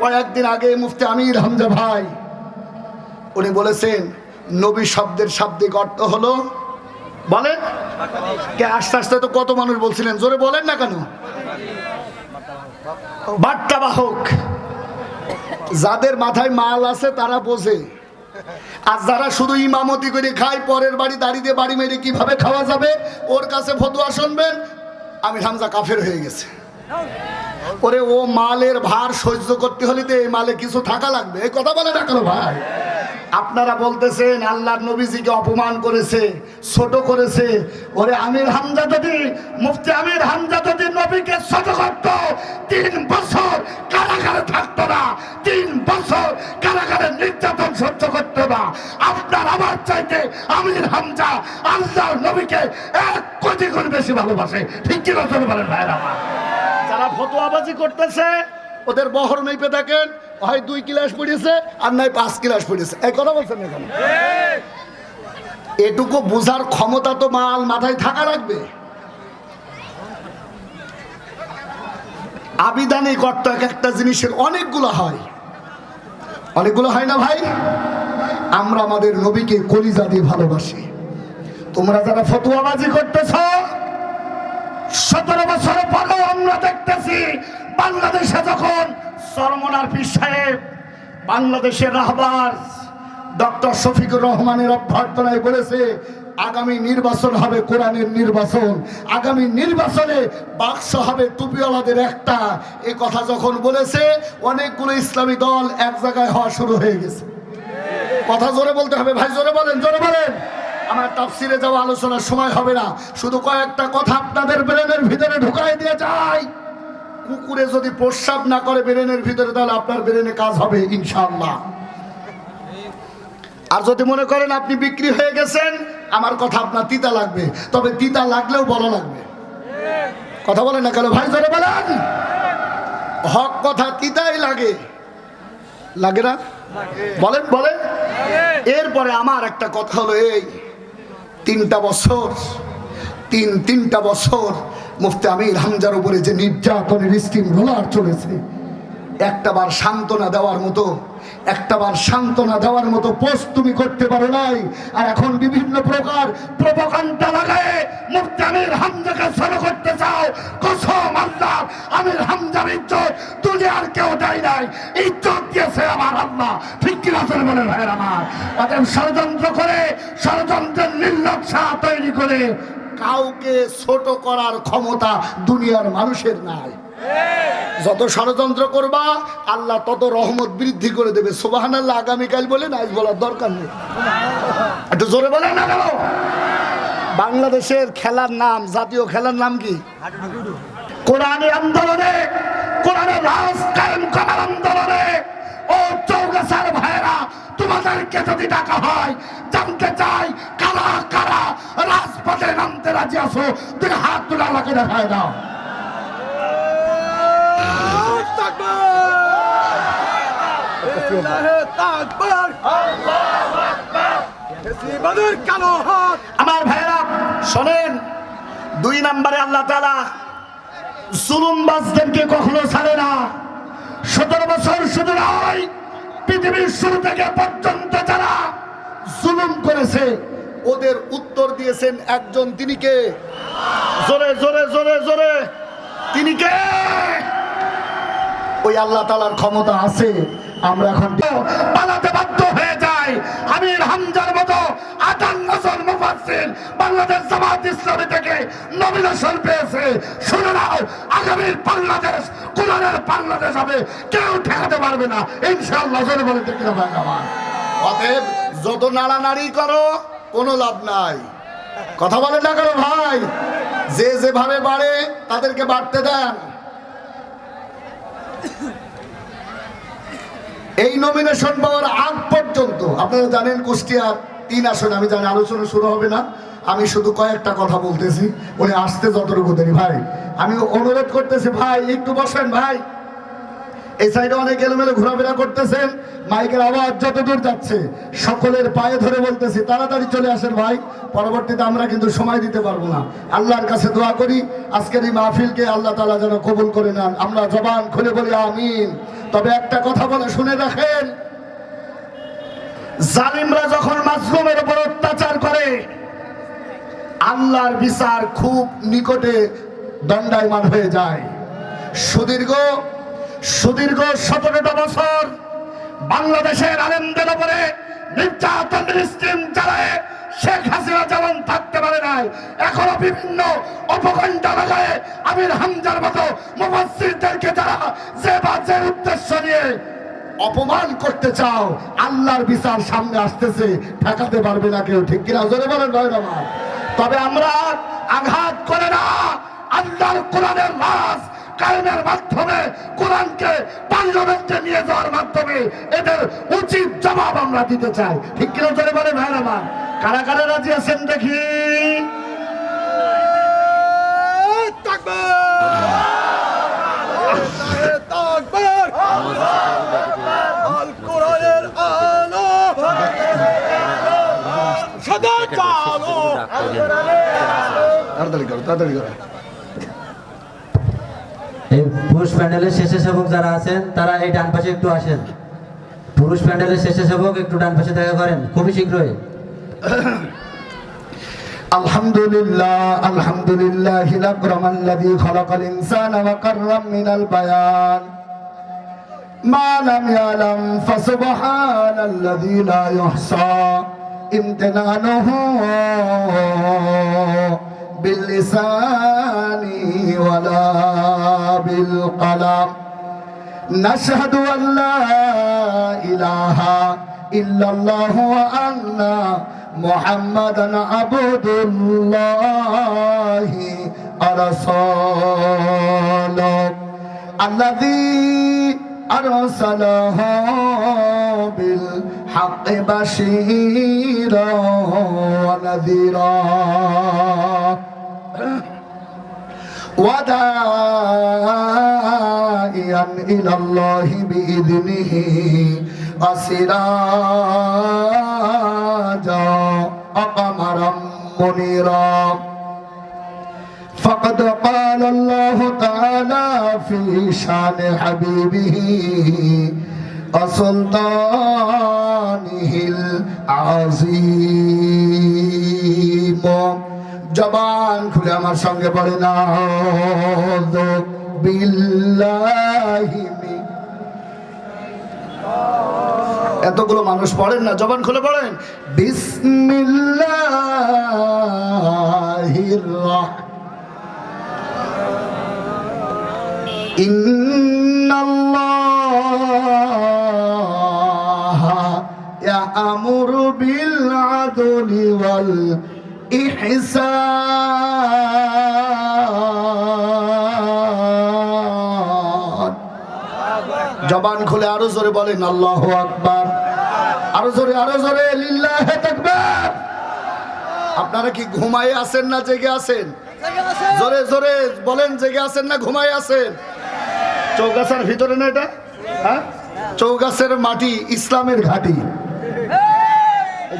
কয়েকদিন আগে মুফতি আমির হামজা ভাই, উনি বলেছেন, নবী শব্দের শাব্দিক অর্থ হলো, বলেন? কে আস্তে আস্তে তো কত মানুষ বলছিলেন, জোরে বলেন না কেন? বার্তাবাহক যাদের মাথায় মাল আছে, তারা বোঝে। আর যারা শুধু ইমামতি করে খায়, পরের বাড়ি দাঁড়িয়ে বাড়ি মেরে কীভাবে খাওয়া যাবে, ওর কাছে ফতুয়া শুনবেন আমি হামজা কাফের হয়ে গেছে। ওরে ও মালের ভার সহ্য করতে হলে তো এই মালে কিছু থাকা লাগবে। এই কথা বলে রাখল ভাই। আপনারা বলতেছেন, আল্লাহর নবীজিকে অপমান করেছে, ছোট করেছে। ওরে আমির হামজা যদি, মুফতি আমির হামজা যদি নবীকে ছোট করত, তিন বছর কারাগারে থাকতো না, তিন বছর কারাগারে নির্যাতন সহ্য করতো না। আপনার আমার চাইতে আমির হামজা আল্লাহ নবীকে এক কোটি গুণ বেশি ভালোবাসে। ঠিক কি কথা বলেন ভাইরা আমার যারা ফতোয়াবাজি করতেছে। ওদের বহর মেপে থাকেন হয় দুই ক্লাস পড়েছে আর নয় পাঁচ ক্লাস পড়েছে এই কথা বলছেন এখানে এটুকু বোঝার ক্ষমতা তো মাল মাথায় থাকা লাগবে। আবিধানিক অর্থ এক একটা জিনিসের অনেকগুলো হয়। অনেকগুলো হয় না ভাই? আমরা আমাদের নবীকে কলিজা দিয়ে ভালোবাসি। তোমরা যারা ফতুয়াবাজি করতেছ সতেরো বছর পরেও আমরা দেখতেছি, বাংলাদেশে যখন সরমনার পীর সাহেব বাংলাদেশের রাহবার ডক্টর শফিকুর রহমানের অভ্যর্থনায় বলেছে, আগামী নির্বাচন হবে কোরআনের নির্বাচন, আগামী নির্বাচনে বাক্স হবে টুপিওয়ালাদের একটা। এ কথা যখন বলেছে, অনেকগুলো ইসলামী দল এক জায়গায় হওয়া শুরু হয়ে গেছে। কথা জোরে বলতে হবে, ভাই জোরে বলেন জোরে বলেন। আমার তাফসিরে যাওয়া আলোচনার সময় হবে না। শুধু কয়েকটা কথা আপনাদের ব্রেনের ভিতরে ঢুকাই দিয়ে যাই। কুকুরে যদি প্রস্রাব না করে ব্রেনের ভিতরে তাহলে আপনার ব্রেনে কাজ হবে ইনশাআল্লাহ। আর যদি মনে করেন আপনি বিক্রি হয়ে গেছেন আমার কথা আপনার তিতা লাগবে। তবে তিতা লাগলেও বলা লাগবে। কথা বলেন না কেন? ভাই জোরে বলেন। হক কথা তিতাই লাগে। লাগে না? বলেন বলেন। এরপরে আমার একটা কথা হলো এই। তিনটা বছর তিন তিনটা বছর মুফতি আমির হামজার উপরে যে নির্যাতনের স্টিম রোলার চলেছে। একটাবার সান্ত্বনা দেওয়ার মতো, একটাবার সান্ত্বনা দেওয়ার মতো পোস্ট তুমি করতে পারো নাই। আর এখন বিভিন্ন প্রকার প্রোপাগান্ডা লাগায় মুফতি আমির হামজাকে সরো করতে চাও। কসম আল্লাহ, আমির হামজার ইজ্জত দুনিয়ার কেউ দেয় নাই। ইজ্জত দিয়েছে আমার আল্লাহ। ঠিক কিনা চলে বলে ভাইয়ের আমার? অতএব ষড়যন্ত্র করে, ষড়যন্ত্রের নির্লক্ষা তৈরি করে কাউকে ছোট করার ক্ষমতা দুনিয়ার মানুষের নাই। যত ষড়যন্ত্র করবা, আল্লাহ তত রহমত বৃদ্ধি করে দেবে। সোবাহান আল্লাহ আগামীকাল বলে আজ বলার দরকার নেই। একটু জোরে বলে না কেন? বাংলাদেশের খেলার নাম, জাতীয় খেলার নাম কি? আন্দোলনে, কোরআনের রাজ কায়েম করার আন্দোলনে। ও চৌগাছার ভাইরা তোমাদেরকে যদি ডাকা হয়, জানতে চাই কারা কারা রাজপথে নামতে রাজি আছো? তুমি হাত তুলে আল্লাহকে দেখায় দাও। আমার ভাইরা শোনেন, দুই নম্বরে আল্লাহ তালা জুলুমবাজদেরকে কখনো ছাড়ে না। সতেরো বছর শুধু নয়, পৃথিবীর শুরু থেকে পর্যন্ত যারা জুলুম করেছে, ওদের উত্তর দিয়েছেন একজন, তিনি কে? জোরে জোরে জোরে জোরে। তিনি কে? ওই আল্লাহ তালার ক্ষমতা আছে। আমরা এখন পালাতে বাধ্য হয়ে যাই। আমির হামজার মতো আটান্ন জন মুফাসসির বাংলাদেশ জামাত ইসলামী থেকে নমিনেশন পেয়েছে। শুনে নাও আগামীর বাংলাদেশ, কোরআনের বাংলাদেশ হবে। কেউ ঠেকাতে পারবে না। ইনশাআল্লাহ, জোরে বলে দেখি না আমার। অতএব যত নাড়ানাড়ি করো, কোনো লাভ নাই। কথা বলে না করো ভাই? যে যেভাবে বাড়ে, তাদেরকে বাড়তে দেন। এই নমিনেশন পাওয়ার আগ পর্যন্ত, আপনারা জানেন কুষ্টিয়ার তিন আসন, আমি জানি আলোচনা শুরু হবে না, আমি শুধু কয়েকটা কথা বলতেছি, উনি আসতে যতটুকু দেরি। ভাই, আমি অনুরোধ করতেছি, ভাই, একটু বসেন, ভাই। এই সাইডে অনেক এলোমেলো ঘোরাফেরা করতেছেন। মাইকের আওয়াজ যত দূর যাচ্ছে, সকলের পায়ে ধরে বলতেছি, তাড়াতাড়ি চলে আসেন ভাই, পরবর্তীতে আমরা কিন্তু সময় দিতে পারব না। আল্লাহর কাছে দোয়া করি, আজকের এই মাহফিলকে আল্লাহ তালা যেন কবুল করে নেন। আমরা জবান খুলে বলি, আমিন। তবে একটা কথা বলে, শুনে রাখেন, জালিমরা যখন মাজলুমের উপর অত্যাচার করে, আল্লাহর বিচার খুব নিকটে দণ্ডায়মান হয়ে যায়। সুদীর্ঘ সুদীর্ঘ সতেরোটা বছর বাংলাদেশের আলেমদের উপরে শেখ থাকতে পারে নিয়ে অপমান করতে চাও, আল্লাহর বিচার সামনে আসতেছে, ঠেকাতে পারবে না কেউ, ঠিক কিনা? জোরে বলেন, ভাই আমার। তবে আমরা আঘাত করে না, আল্লাহর কোরআনের মাধ্যমে কোরআনকে পার্লামেন্টে নিয়ে যাওয়ার মাধ্যমে এদের উচিত জবাব আমরা দিতে চাই। ঠিক কিনা জোরে বলে ভাই আমার? কারা কারা রাজি আছেন দেখি? তাড়াতাড়ি করো তাড়াতাড়ি করো। এই পুরুষ প্যান্ডেলের শেষে সেবক যারা আছেন তারা এই ডান পাশে একটু আসেন পুরুষ প্যান্ডেলের শেষে সেবক একটু ডান পাশে দেখা করেন খুবই শীঘ্রই الحمد لله الحمد لله الأكرم الذي خلق الإنسان وكرم من البيان ما لم يعلم فسبحان الذي لا يحصى امتنانه باللسان ولا بالقلم. نشهد أن لا إله إلا الله وأن محمدا عبد الله ورسوله. الذي أرسله بالحق بشيرا ونذيرا وداعيا إلى الله بإذنه وسراجا وقمرا منيرا فقد قال الله تعالى في شان حبيبه কুরআনিহিল আজিম। জবান খুলে আমার সঙ্গে পড়ে না। বিল্লাহি এতগুলো মানুষ পড়েন না, জবান খুলে পড়েন। বিসমিল্লাহির রাহমানির ইন্নাল্লাহ আদলি ওয়াল ইহসান জবান খুলে আরও জোরে বলেন, আল্লাহ আকবার। আরও জোরে আরও জোরে, লিল্লাহে তাকবীর। আপনারা কি ঘুমায়ে আছেন না জেগে আছেন? জোরে জোরে বলেন, জেগে আছেন না, ঘুমায়ে আছেন? চৌগাছার ভিতরে না এটা? হ্যাঁ? চৌগাছের মাটি ইসলামের ঘাটি।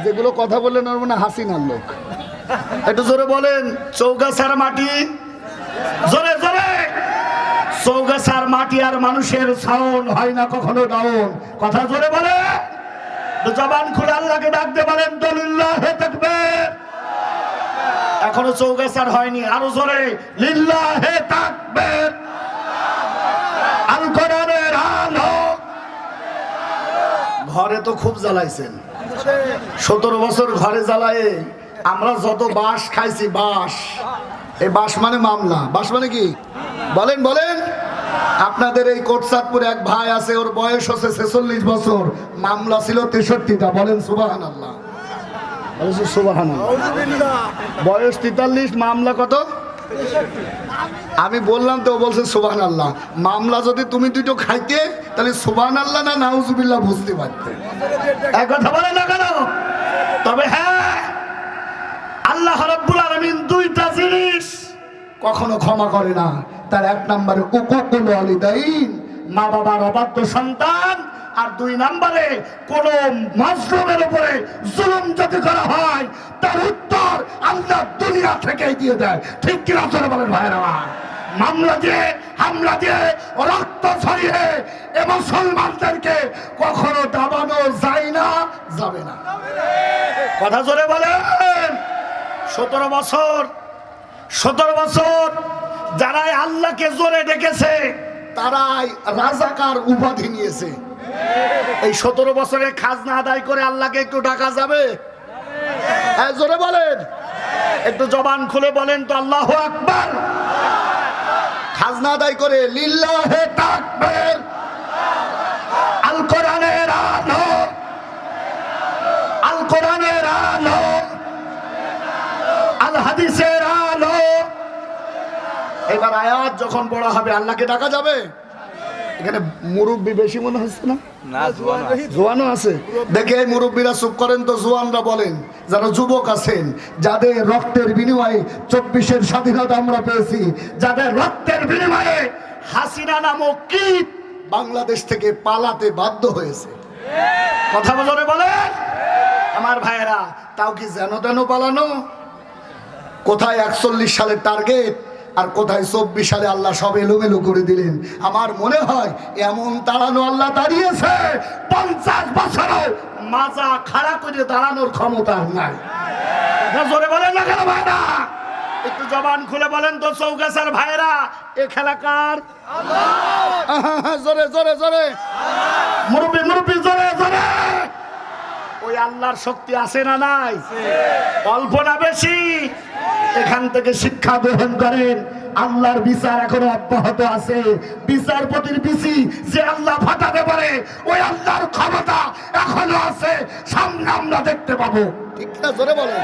যেগুলো কথা বললেন ওর মানে হাসিনার লোক। একটু জোরে বলেন চৌকা চৌগাছার মাটি। জোরে জোরে। চৌগাছার মাটি আর মানুষের সাউন্ড হয় না কখনো ডাউন কথা জোরে বলে। জবান খুলে আল্লাহকে ডাকতে পারেন দলিল্লাহ থাকবে এখনও চৌগাছার হয়নি, আরও জোরে, লিল্লাহে থাকবে আলো ঘরে তো খুব জ্বালাইছেন। সতেরো বছর ঘরে জ্বালায়ে আমরা যত বাঁশ খাইছি বাস এই বাঁশ মানে মামলা। বাস মানে কি? বলেন বলেন। আপনাদের এই কোটসাদপুরে এক ভাই আছে, ওর বয়স হচ্ছে ছেচল্লিশ বছর। মামলা ছিল তেষট্টিটা। বলেন সুবাহান আল্লাহ সুবাহান বয়স তেতাল্লিশ, মামলা কত? আমি বললাম তো বলছে সুবাহান আল্লাহ মামলা যদি তুমি দুটো খাইতে, তাহলে সুবাহান আল্লাহ না নাউজুবিল্লাহ বুঝতে পারতে। এক কথা বলে না কেন? তবে হ্যাঁ আল্লাহ রাব্বুল আলামিন দুইটা জিনিস কখনো ক্ষমা করে না। তার এক নম্বরে, উকুকুল ওয়ালিদাইন। মা বাবার অবাধ্য সন্তান আর দুই নম্বরে কোন মাজলুমের উপরে জুলুম যদি করা হয়, তার উত্তর আল্লাহ দুনিয়া থেকেই দিয়ে দেয়। ঠিক কিনা চলে বলেন ভাইরা মামলা দিয়ে, হামলা দিয়ে, রক্ত ছড়িয়ে এ মুসলমানদেরকে কখনো দাবানো যায় না, যাবে না। কথা জোরে বলেন। সতেরো বছর সতেরো বছর যারাই আল্লাহকে জোরে ডেকেছে, তারাই রাজাকার উপাধি নিয়েছে। এই সতেরো বছরে খাজনা আদায় করে আল্লাহকে একটু ডাকা যাবে? জোরে বলেন। একটু জবান খুলে বলেন তো, আল্লাহ আকবার। খাজনা আদায় করে লিল্লাহে তাকবীর। আল কোরআনের আলো। আল কোরআনের আলো। আল হাদিসের আলো। এবার আয়াত যখন বড় হবে, আল্লাহকে ডাকা যাবে? এখানে মুরব্বী বেশি মনে হচ্ছে না? জোয়ানও আছে। দেখে এই মুরব্বীরা চুপ করেন তো জোয়ানরা বলেন যারা যুবক আছেন যাদের রক্তের বিনিময়ে চব্বিশের স্বাধীনতা আমরা পেয়েছি যাদের রক্তের বিনিময়ে হাসিনা নামক কীট বাংলাদেশ থেকে পালাতে বাধ্য হয়েছে। কথা বলরে বলেন। আমার ভাইয়েরা তাও কি যেন তেন পালানো? কোথায় একচল্লিশ সালের টার্গেট আর কোথায় চব্বিশ সালে আল্লাহ সব এলোমেলো করে দিলেন? আমার মনে হয় এমন দাঁড়ানো আল্লাহ দাঁড়িয়েছে পঞ্চাশ বছরও মাজা খাড়া করে দাঁড়ানোর ক্ষমতা নাই। জোরে বলেন না কেন ভাইরা? একটু জবান খুলে বলেন তো চৌকাছার ভাইরা এ খেলা কার? আহা, জোরে জোরে জোরে। মুরব্বী মুরব্বী জোরে জোরে। ওই আল্লাহর শক্তি আছে না নাই? অল্প না বেশি? এখান থেকে শিক্ষা গ্রহণ করেন। আল্লাহর বিচার এখনও অব্যাহত আছে। বিচারপতির বিসি যে আল্লাহ ফাটাতে পারে, ওই আল্লাহর ক্ষমতা এখনও আছে। সামনে আমরা দেখতে পাবো। ঠিক না, জোরে বলেন।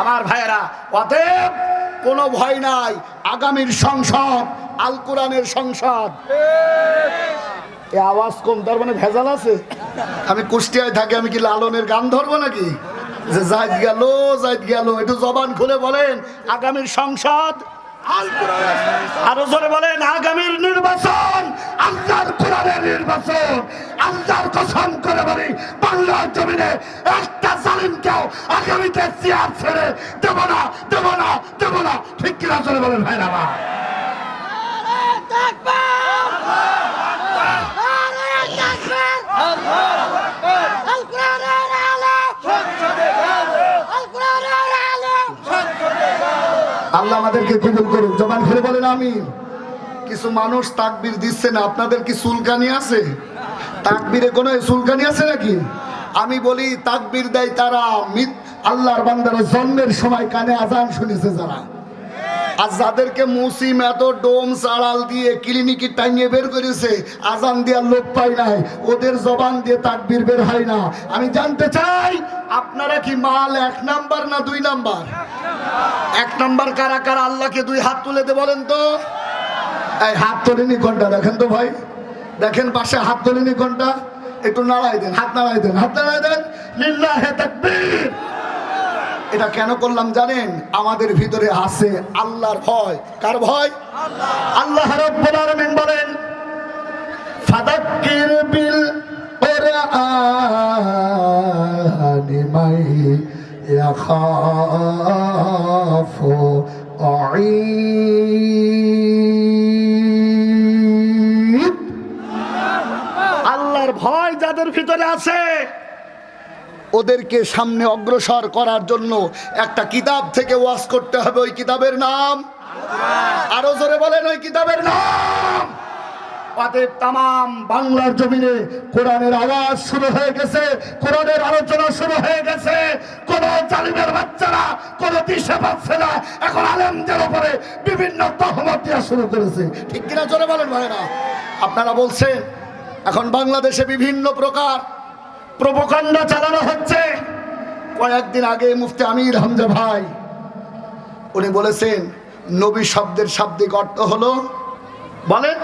আমার ভাইয়েরা, অতএব কোনো ভয় নাই। আগামীর সংসদ, আল কোরআনের সংসদ। এ আওয়াজ কম, তার মানে ভেজাল আছে? আমি কুষ্টিয়ায় থাকি, আমি কি লালনের গান ধরবো নাকি? যে জায়দ গেল জায়দ গেল, একটু জবান খুলে বলেন, আগামীর সংসদ আরও জোরে বলেন, আগামীর নির্বাচন, আল্লাহর কোরআনের নির্বাচন। আল্লাহর কসম করে বলি, বাংলার জমিনে একটা জালিমকেও আগামীতে চেয়ার ছেড়ে দেব না দেব না দেব না। ঠিক কিনা জোরে বলেন ভাইরা আমার। আল্লাহ আমাদেরকে কবুল করুক। জবান খুলে বলেন আমি কিছু মানুষ তাকবির দিচ্ছে না। আপনাদের কি সুলকানি আছে? তাকবিরে কোনো সুলকানি আছে নাকি? আমি বলি, তাকবির দেয় তারা। আল্লাহর বান্দার জন্মের সময় কানে আজান শুনেছে যারা। আর যাদেরকে মুসিম এত ডোম চাড়াল দিয়ে ক্লিনিকে টাঙিয়ে বের করেছে, আজান দেওয়ার লোক পাই নাই, ওদের জবান দিয়ে তাকবির বের হয় না। আমি জানতে চাই, আপনারা কি মাল এক নাম্বার না দুই নাম্বার? এক নাম্বার কারা কারা আল্লাহকে দুই হাত তুলে দে বলেন তো? এই হাত তোলেনি ঘণ্টা, দেখেন তো ভাই। দেখেন পাশে হাত তোলেনি ঘণ্টা। একটু নাড়াই দেন, হাত নাড়াই দেন, হাত নাড়াই দেন। লিল্লাহে তাকবীর। এটা কেন করলাম জানেন? আমাদের ভিতরে আছে আল্লাহর ভয়। কার ভয়? আল্লাহ বলেন আল্লাহর ভয় যাদের ভিতরে আছে ওদেরকে সামনে অগ্রসর করার জন্য একটা কিতাব থেকে ওয়াজ করতে হবে। ওই কিতাবের নাম? আরও জোরে বলেন, ওই কিতাবের নাম! অতএব তামাম বাংলার জমিনে কোরআনের আওয়াজ শুরু হয়ে গেছে, কোরআনের আলোচনা শুরু হয়ে গেছে। কোন জালিমের বাচ্চারা, কোন দিশে পাচ্ছে না। এখন আলেমদের উপরে বিভিন্ন তহমত দেওয়া শুরু করেছে। ঠিক কিনা জোরে বলেন ভাইরা আপনারা বলছেন, এখন বাংলাদেশে বিভিন্ন প্রকার প্রবকাণ্ডা চালানো হচ্ছে। কয়েকদিন আগে মুফতি আমির হামজা ভাই, উনি বলেছেন, নবী শব্দের শাব্দিক অর্থ হলো, বলেন,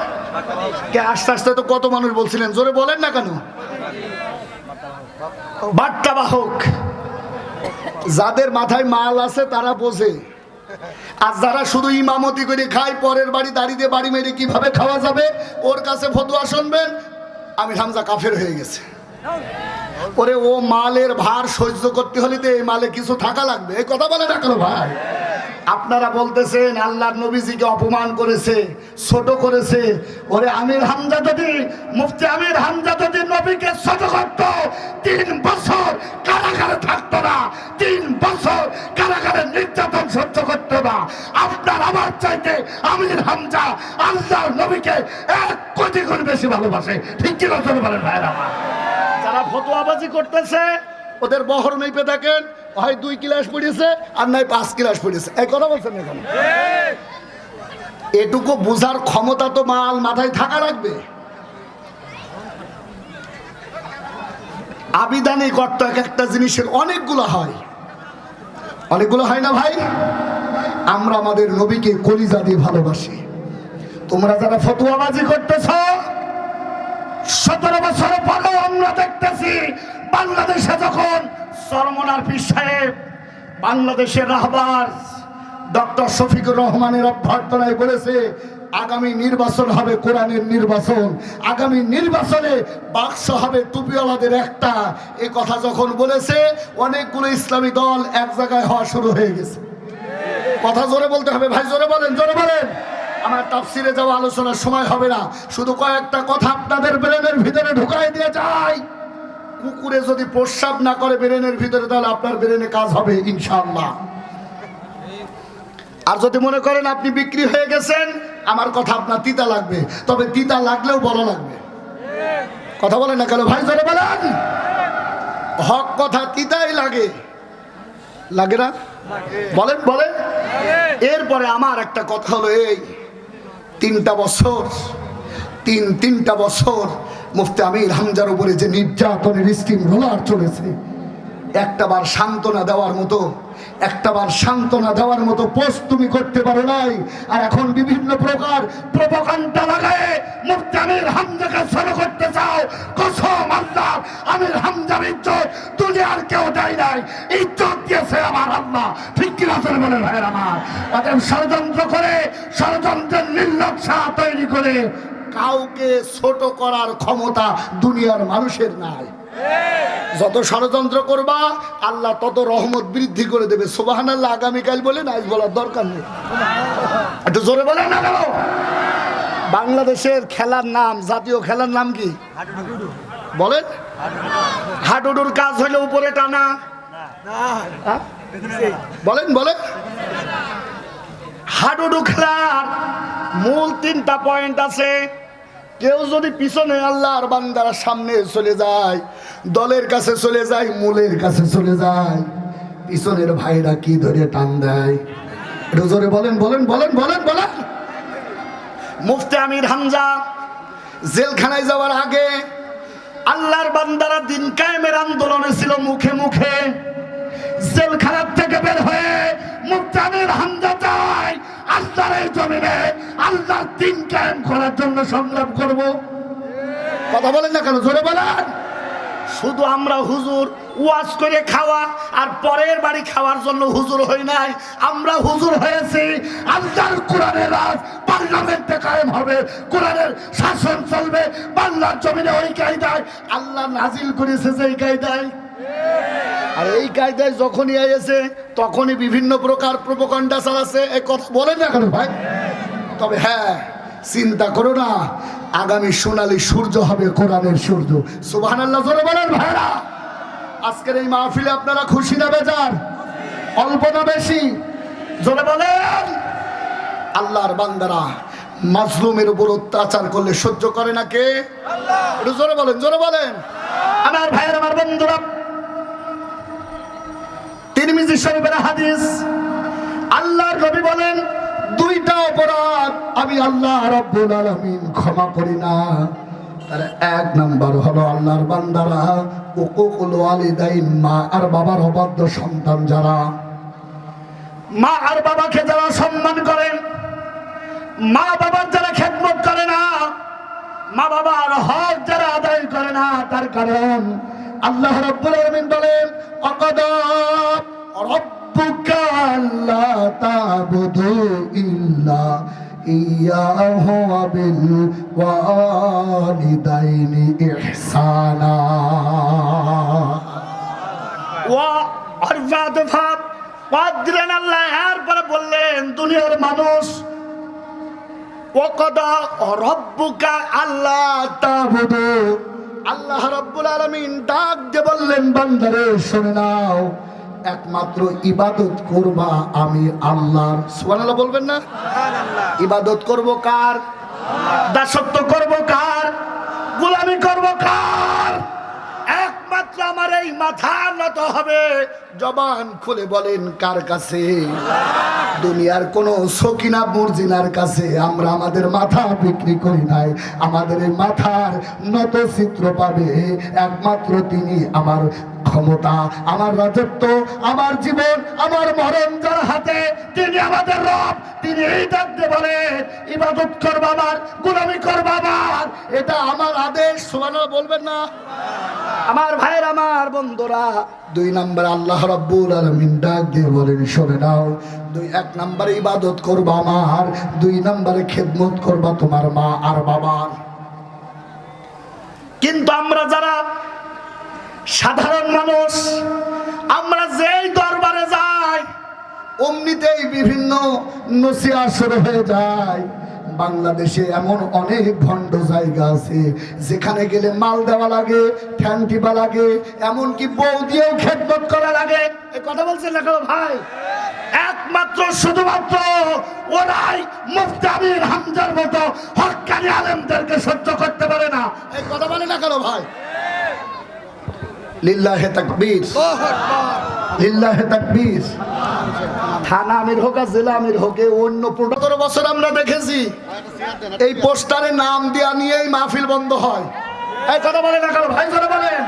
কে আস্তে আস্তে তো কত মানুষ বলছিলেন, জোরে বলেন না কেন? বার্তা বাহক। যাদের মাথায় মাল আছে, তারা বোঝে। আর যারা শুধু ইমামতি করে খায়, পরের বাড়ি দাঁড়িয়ে বাড়ি মেরে কীভাবে খাওয়া যাবে, ওর কাছে ফতুয়া শুনবেন আমি হামজা কাফের হয়ে গেছে। ওরে ও মালের ভার সহ্য করতে হলে তো এই মালে কিছু থাকা লাগবে। এই কথা বলে কেন ভাই? আপনারা বলতেছেন, আল্লাহর নবীজিকে অপমান করেছে, ছোট করেছে। ওরে আমির হামজা যদি মুফতি আমির হামজা যদি নবীকে ছোট করত। তিন বছর কারাগারে থাকতো না। তিন বছর কারাগারে নির্যাতন সহ্য করতো না। আপনার আমার চাইতে আমির হামজা আল্লাহর নবীকে এক কোটি গুণ বেশি ভালোবাসে। ঠিক কি কথা বলেন ভাইরা আমার যারা ফতোয়াবাজি করতেছে। ওদের বহর মেপে দেখেন, হয় দুই ক্লাস পড়েছে আর নয় পাঁচ ক্লাস পড়েছে এই কথা বলছেন এখানে? এটুকু বুঝার ক্ষমতা তো মাল মাথায় থাকা লাগবে। আবিধানিক অর্থ এক একটা জিনিসের অনেকগুলো হয়। অনেকগুলো হয় না ভাই? আমরা আমাদের নবীকে কলিজা দিয়ে ভালোবাসি। তোমরা যারা ফতুয়াবাজি করতেছ বাংলাদেশে যখন সরমনার পীর সাহেব বাংলাদেশের রাহবার ডক্টর শফিকুর রহমানের অভ্যর্থনায় বলেছে, আগামী নির্বাচন হবে কোরআনের নির্বাচন। আগামী নির্বাচনে বাক্স হবে টুপিওয়ালাদের একটা। এ কথা যখন বলেছে, অনেকগুলো ইসলামী দল এক জায়গায় হওয়া শুরু হয়ে গেছে। কথা জোরে বলতে হবে, ভাই জোরে বলেন জোরে বলেন। আমার তাফসিরে যাওয়া আলোচনার সময় হবে না। শুধু কয়েকটা কথা আপনাদের ব্রেনের ভিতরে ঢুকাই দিয়ে যায় কুকুরে যদি প্রস্রাব না করে ব্রেনের ভিতরে, তাহলে আপনার ব্রেনে কাজ হবে, ইনশাআল্লাহ। আর যদি মনে করেন আপনি বিক্রি হয়ে গেছেন, আমার কথা আপনার তিতা লাগবে, তবে তিতা লাগলেও বড় লাগবে। কথা বলেন না কেন? ভাই, জোরে বলেন। হক কথা তিতাই লাগে। লাগে না? বলেন বলেন। এরপরে আমার একটা কথা হলো এই, তিনটা বছর, তিন, তিনটা বছর মুফতি আমির হামজার উপরে যে নির্যাতনের স্কিম রোলার চলেছে একটাবার সান্ত্বনা দেওয়ার মতো একটাবার সান্ত্বনা দেওয়ার মতো পোস্ট তুমি করতে পারো নাই। আর এখন বিভিন্ন প্রকার প্রোপাকান্ডা লাগায় মুফতি আমির হামজাকে সরো করতে চাও। কসম আল্লাহ, আমির হামজার ইজ্জত দুনিয়ার কেউ দেয় নাই। ইজ্জত দিয়েছে আমার আল্লাহ। ঠিক কিনা চলে বলে ভাইয়ের আমার। ষড়যন্ত্র করে, ষড়যন্ত্রের নির্লক্ষা তৈরি করে কাউকে ছোট করার ক্ষমতা দুনিয়ার মানুষের নাই। যত ষড়যন্ত্র করবা আল্লাহ তত রহমত বৃদ্ধি করে দেবে। সোবাহান আল্লাহ আগামীকাল বলে আজ বলার দরকার নেই। একটু জোরে বলে না কেন? বাংলাদেশের খেলার নাম জাতীয় খেলার নাম কি? বলেন। হাডুডুর কাজ হলে উপরে টানা। হ্যাঁ? বলেন বলেন। হাডুডু খেলার মূল তিনটা পয়েন্ট আছে। কেউ যদি পিছনে আল্লাহর বান্দার সামনে চলে যায়, দলের কাছে চলে যায়, মূলের কাছে চলে যায়, পিছনের ভাইরা কি ধরে টান দেয়? একটু জোরে বলেন বলেন বলেন বলেন বলেন। মুফতি আমির হামজা, জেলখানায় যাওয়ার আগে আল্লাহর বান্দারা দিন কায়েমের আন্দোলনে ছিল মুখে মুখে। জেলখানার থেকে বের হয়ে মুক্তানের হামজা চাই। আল্লাহর এই জমিনে আল্লাহর দিন কায়েম করার জন্য সংগ্রাম করব। কথা বলেন না কেন? জোরে বলেন। শুধু আমরা হুজুর ওয়াজ করে খাওয়া আর পরের বাড়ি খাওয়ার জন্য হুজুর হই নাই। আমরা হুজুর হয়েছি। আল্লাহর কোরআনের রাজ পার্লামেন্টে কায়েম হবে। কোরআনের শাসন চলবে। বাংলার জমিনে ওই কায়দায় আল্লাহ নাজিল করেছে যে এই কায়দায়। আর এই কায়দায় যখনই এসে তখনই বিভিন্ন প্রকার প্রোপকাণ্ডা চালাচ্ছে, এ কথা বলেন না কেন ভাই? তবে হ্যাঁ চিন্তা করো না, আগামী সোনালী সূর্য হবে কোরআনের সূর্য। সুবাহান আল্লাহ জোরে বলেন ভাইরা। আজকের এই মাহফিলে আপনারা খুশি না বেজার? অল্প না বেশি? জোরে বলেন। আল্লাহর বান্দারা মাজলুমের উপর অত্যাচার করলে সহ্য করে না কে? জোরে বলেন জোরে বলেন। আমার ভাইয়ের, আমার বন্ধুরা তিরমিজি শরীফের হাদিস। আল্লাহর নবী বলেন, দুইটা অপরাধ আমি আল্লাহ রাব্বুল আলামিন ক্ষমা করি না। তার এক নাম্বার হলো আল্লাহর বান্দারা, উকুকুল ওয়ালিদাইন, মা আর বাবার অবাধ্য সন্তান যারা। মা আর বাবাকে যারা সম্মান করেন, মা বাবার যারা খেদমত করে না, মা বাবার হক যারা আদায় করে না, তার কারণ আল্লাহ রাব্বুল আলামিন বলেন অকদা এরপরে বললেন, দুনিয়ার মানুষ ওকদা রব্বুকা আল্লাহ আল্লাহ রব্বুল আলামিন ডাক দিয়ে বললেন, বান্দারে, শুনে নাও একমাত্র ইবাদত করবা আমি আল্লাহর সুবহানাল্লাহ বলবেন না? ইবাদত করব কার? দাসত্ব করব কার? গোলামি করব কার? একমাত্র আমার এই মাথা নত হবে। জবান খুলে বলেন কার কাছে? দুনিয়ার কোন সকিনা মুরজিনার কাছে। আমরা আমাদের মাথা বিক্রি করি নাই। আমাদের এই মাথার নত চিত্র পাবে। একমাত্র তিনি আমার ক্ষমতা, আমার রাজত্ব, আমার জীবন, আমার মরণ যার হাতে, তিনি আমাদের রব, তিনি এই ডাকতে বলেন ইবাদত করব আমার, গুলামি করব আমার। এটা আমার আদেশ সোমানো বলবেন না? আমার ভাইয়ের, আমার বন্ধুরা, দুই নম্বর আল্লাহ রব্বুল আলমিন ডাক দিয়ে বলেন শোনে নাও। দুই, এক নম্বরে, ইবাদত করবা আমার। দুই নম্বরে, খেদমত করবা তোমার মা আর বাবার কিন্তু আমরা যারা সাধারণ মানুষ, আমরা যেই দরবারে যাই, অমনিতেই বিভিন্ন নসিয়া শুরু হয়ে যায়। বাংলাদেশে এমন অনেক ভণ্ড জায়গা আছে, যেখানে গেলে মাল দেওয়া লাগে, ঠ্যাং টিপা লাগে, এমনকি বউ দিয়েও খেদমত করা লাগে। এই কথা বলছেন না ভাই? একমাত্র শুধুমাত্র ওরাই মুফতি হামজার মতো হক্কানি আলেমদেরকে সহ্য করতে পারে না। এই কথা বলে না কেন ভাই? লিল্লাহে তাকবীর। লিল্লাহে তাকবীর। থানা আমির হোক আর জেলা আমির হোক অন্য পনেরো বছর আমরা দেখেছি, এই পোস্টারে নাম দেওয়া নিয়েই মাহফিল বন্ধ হয়। এই কথা বলে না কেন ভাই, কথা বলেন।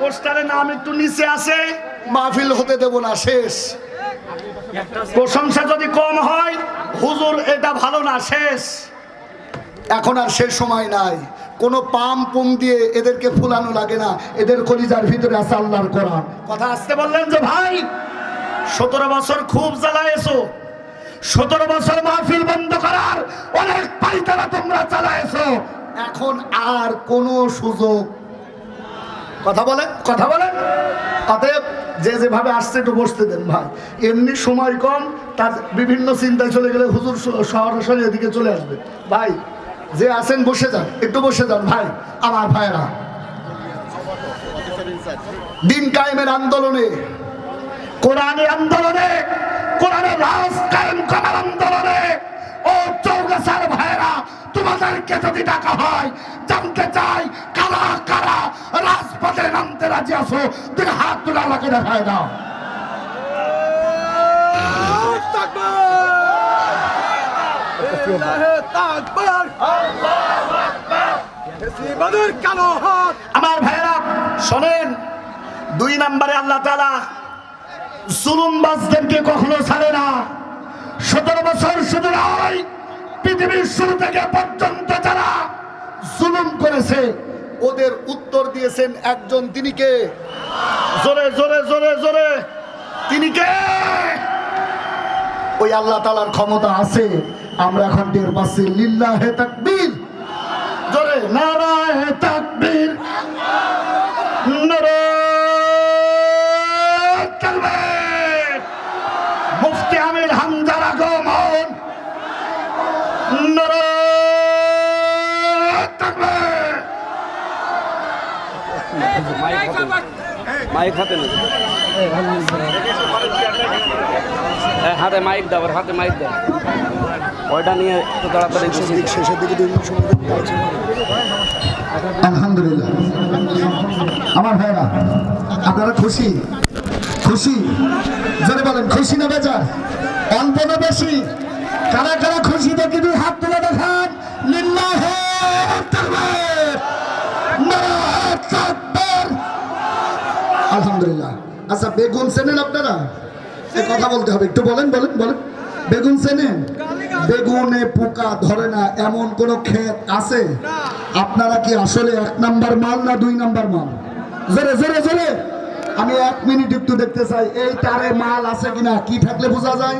পোস্টারে নাম একটু নিচে আসে, মাহফিল হতে দেব না, শেষ। প্রশংসা যদি কম হয়, হুজুর, এটা ভালো না, শেষ। এখন আর সে সময় নাই। কোনো পাম পুম দিয়ে এদেরকে ফুলানো লাগে না। এদের কলিজার ভিতরে আছে আল্লাহর কোরআন। কথা আসতে বললেন যে, ভাই, সতেরো বছর খুব জ্বালায়েছো। সতেরো বছর মাহফিল বন্ধ করার অনেক পাইতারা তোমরা চালায়েছো এখন আর কোনো সুযোগ কথা বলেন কথা বলেন। অতএব যে যেভাবে আসছে একটু বসতে দেন, ভাই। এমনি সময় কম, তার বিভিন্ন চিন্তায় চলে গেলে হুজুর সরাসরি এদিকে চলে আসবে। ভাই যে আছেন, বসে যান, একটু বসে যান ভাই, আমার ভাইরা দিন কায়েমের আন্দোলনে, কোরআনে আন্দোলনে কোরআনের রাজ কায়েম করার আন্দোলনে, ও চৌগাছার ভাইরা তোমাদেরকে যদি ডাকা হয়, জানতে চাই কারা কারা রাজপথে নামতে রাজি আছো, তুমি হাত তোলা লাগে দেখায় দাও। আমার ভাইরা শোনেন, দুই নম্বরে আল্লাহ তালা জুলুমবাজদেরকে কখনো ছাড়ে না। সতেরো বছর শুধু নয়, পৃথিবীর শুরু থেকে পর্যন্ত যারা জুলুম করেছে, ওদের উত্তর দিয়েছেন একজন তিনি কে? জোরে জোরে জোরে জোরে। তিনি কে? ওই আল্লাহ তালার ক্ষমতা আছে। আমরা এখন টের পাচ্ছি লিল্লাহে তাকবীর। জোরে তাকবীর। নারায় তাকবীর। নারায় তাকবীর। মাইক হাতে না হ্যাঁ, হাতে মাইক দাও ওর হাতে মাইক দাও। ওইটা নিয়ে একটু তাড়াতাড়ি শেষের দিকে। আলহামদুলিল্লাহ। আমার ভাইরা আপনারা খুশি? খুশি? জোরে বলেন খুশি না বেজার? অল্প না বেশি? কারা কারা খুশি দেখি দুই হাত তুলে দেখান। লিল্লাহে তাকবীর নারায়ে তাকবীর আলহামদুলিল্লাহ আচ্ছা বেগুন চেনেন আপনারা? কথা বলতে হবে, একটু বলেন বলেন বলেন। বেগুন চেনেন? বেগুনে পোকা ধরে না, এমন কোন ক্ষেত আছে? আপনারা কি আসলে এক নাম্বার মাল না দুই নাম্বার মাল? জোরে জোরে জোরে। আমি এক মিনিট একটু দেখতে চাই, এই তারে মাল আছে কিনা, কি থাকলে বোঝা যায়?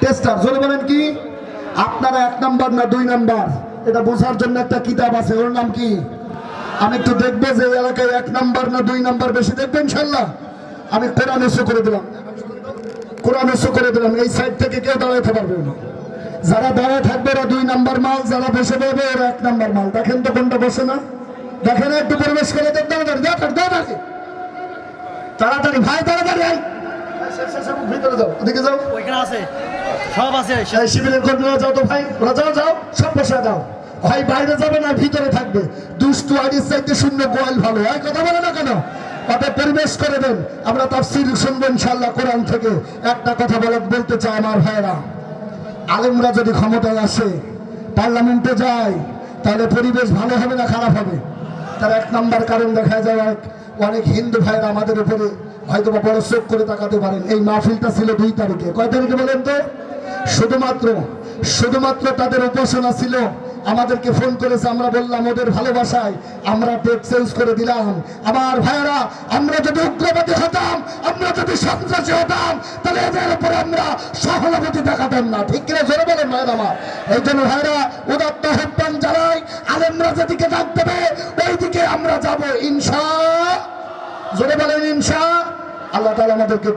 টেস্টার, জোরে বলেন কি? আপনারা এক নাম্বার না দুই নাম্বার? এটা বোঝার জন্য একটা কিতাব আছে, ওর নাম কি? আমি একটু দেখবে যে এলাকায় এক নাম্বার না দুই নাম্বার বেশি দেখবেন, ইনশাল্লাহ। আমি কোরআন এসে করে দিলাম। কোরআন উৎস করে দিলাম। এই সাইড থেকে কেউ দাঁড়াতে পারবে না। যারা দাঁড়ায় থাকবে ওরা দুই নাম্বার মাল যারা বসে পড়বে ওরা এক নাম্বার মাল। দেখেন তো কোনটা বসে না। দেখেন একটু পরিবেশ করে দেন তাড়াতাড়ি তাড়াতাড়ি তাড়াতাড়ি তাড়াতাড়ি ভাই তাড়াতাড়ি। ভিতরে যাও ওদিকে যাও। ওইখানে আছে। সব আছে। এই শিবিরের কর্মীরা যাও তো ভাই। ওরা যাও যাও। সব বসে যাও ভাই বাইরে যাবে না ভিতরে থাকবে। দুষ্টু আইডির চাইতে শূন্য গোয়াল ভালো। হয় কথা বলে না কেন? তাতে পরিবেশ করে দেন। আমরা তাফসীর শুনব ইনশাল্লাহ কোরআন থেকে। একটা কথা বলে, বলতে চাই আমার ভাইরা আলেমরা যদি ক্ষমতায় আসে, পার্লামেন্টে যায়, তাহলে পরিবেশ ভালো হবে না খারাপ হবে? তার এক নাম্বার কারণ দেখা যায়, অনেক হিন্দু ভাইরা আমাদের উপরে হয়তো বা বড় চোখ করে তাকাতে পারেন। এই মাহফিলটা ছিল দুই তারিখে। কয় তারিখে বলেন তো? শুধুমাত্র শুধুমাত্র তাদের উপাসনা ছিল আমাদেরকে ফোন করেছে, আমরা বললাম, ওদের ভালোবাসায় আমরা টেক চেঞ্জ করে দিলাম। আমার ভাইয়েরা, আমরা যদি উগ্রবাদী হতাম, আমরা যদি সন্ত্রাসী হতাম, তাহলে এদের উপরে আমরা সহানুভূতি দেখাতাম না। ঠিক কিনা জোরে বলেন ভাইয়ের আমার এই জন্য ভাইরা উদাত্ত আহ্বান জানাই, আলেমরা যেদিকে ডাক দেবে ওই দিকে আমরা যাব, ইনশা। জোরে বলেন, ইনশা। আল্লাহ তাআলা আমাদেরকে